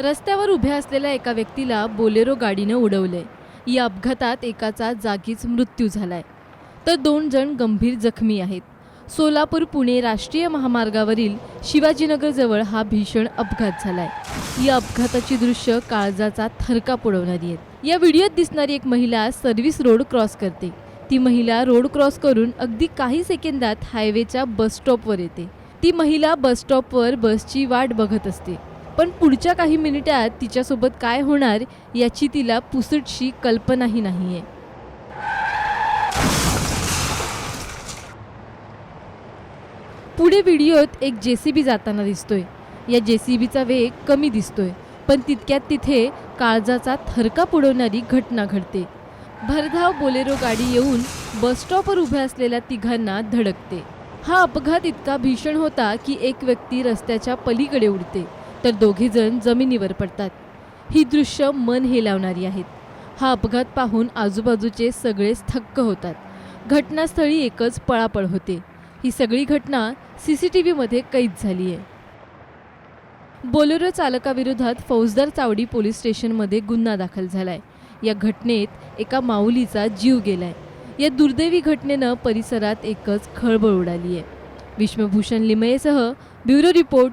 रस्त्यावर उभ्या असलेल्या एका व्यक्तीला बोलेरो गाडीनं उडवलंय. या अपघातात एकाचा जागीच मृत्यू झालाय. तर दोन जण गंभीर जखमी आहेत. सोलापूर पुणे राष्ट्रीय महामार्गावरील शिवाजीनगरजवळ हा भीषण अपघात झालाय. या अपघाताची दृश्य काळजाचा थरका पुडवणारी आहेत. या व्हिडिओत दिसणारी एक महिला सर्व्हिस रोड क्रॉस करते. ती महिला रोड क्रॉस करून अगदी काही सेकंदात हायवेच्या बस स्टॉपवर येते. ती महिला बस स्टॉपवर बसची वाट बघत असते. पण पुढच्या काही मिनिटात तिच्यासोबत काय होणार याची तिला पुसटशी कल्पनाही नाही आहे पुढे व्हिडिओत एक जे सी बी जाताना दिसतोय. या जे सी बीचा वेग कमी दिसतोय पण तितक्यात तिथे काळजाचा थरका पुडवणारी घटना घडते. भरधाव बोलेरो गाडी येऊन बसस्टॉपवर उभ्या असलेल्या तिघांना धडकते. हा अपघात इतका भीषण होता की एक व्यक्ती रस्त्याच्या पलीकडे उडते. तर दोघीजण जमिनीवर पडतात. ही दृश्य मन हेलावणारी आहेत. हा अपघात पाहून आजूबाजूचे सगळेच थक्क होतात. घटनास्थळी एकच पळापळ होते. ही सगळी घटना सी सी टी व्हीमध्ये कैद झाली आहे. बोलेरो चालकाविरोधात फौजदार चावडी पोलीस स्टेशनमध्ये गुन्हा दाखल झालाय. या घटनेत एका माऊलीचा जीव गेलाय. या दुर्दैवी घटनेनं परिसरात एकच खळबळ उडाली आहे. Vishwabhushan लिमयेसह bureau report